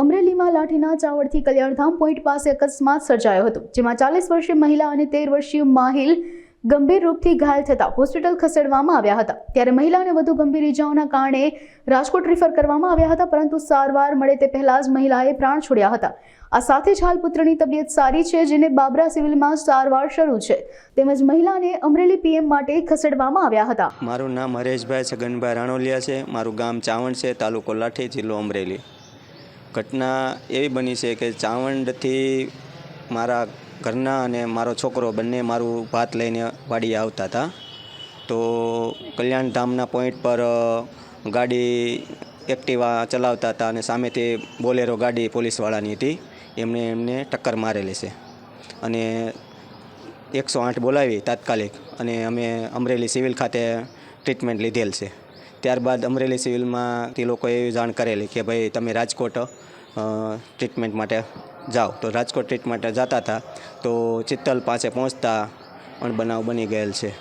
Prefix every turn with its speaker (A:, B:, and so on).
A: અમરેલીમાં લાઠીના ચાવડથી કલ્યાણધામ પોઈન્ટ પાસે અકસ્માત સર્જાયો હતો, જેમાં ચાલીસ વર્ષીય મહિલા અને તેર વર્ષીય માહિલ ગંભીર રૂપથી ઘાયલ થતા હોસ્પિટલ ખસેડવામાં આવ્યા હતા. ત્યારે મહિલાને વધુ ગંભીર ઇજાઓના કારણે રાજકોટ રિફર કરવામાં આવ્યા હતા, પરંતુ સારવાર મળે તે પહેલા જ મહિલાએ પ્રાણ છોડ્યા હતા. આ સાથે જ હાલ પુત્રની તબિયત સારી છે, જેને બાબરા સિવિલમાં સારવાર શરૂ છે. તેમજ મહિલાને અમરેલી પીએમ માટે ખસેડવામાં આવ્યા હતા.
B: મારું નામ હરેશભાઈ છગનભાઈ રાણોલિયા છે, મારું ગામ ચાવણ છે, તાલુકો લાઠી જિલ્લો અમરેલી. ઘટના એવી બની છે કે ચાવંડથી મારા ઘરના અને મારો છોકરો બંને મારું ભાત લઈને વાડીએ આવતા હતા. તો કલ્યાણધામના પોઈન્ટ પર ગાડી એક્ટિવા ચલાવતા હતા અને સામેથી બોલેરો ગાડી પોલીસવાળાની હતી. એમણે એમને ટક્કર મારેલી છે. અને એકસો આઠ બોલાવી તાત્કાલિક અને અમે અમરેલી સિવિલ ખાતે ટ્રીટમેન્ટ લીધેલ છે. ત્યારબાદ અમરેલી સિવિલમાં તે લોકોએ એવી જાણ કરેલી કે ભાઈ તમે રાજકોટ ટ્રીટમેન્ટ માટે જાઓ. તો રાજકોટ ટ્રીટમેન્ટ જતા હતા. તો ચિત્તલ પાસે પહોંચતા પણ બનાવ બની ગયેલ છે.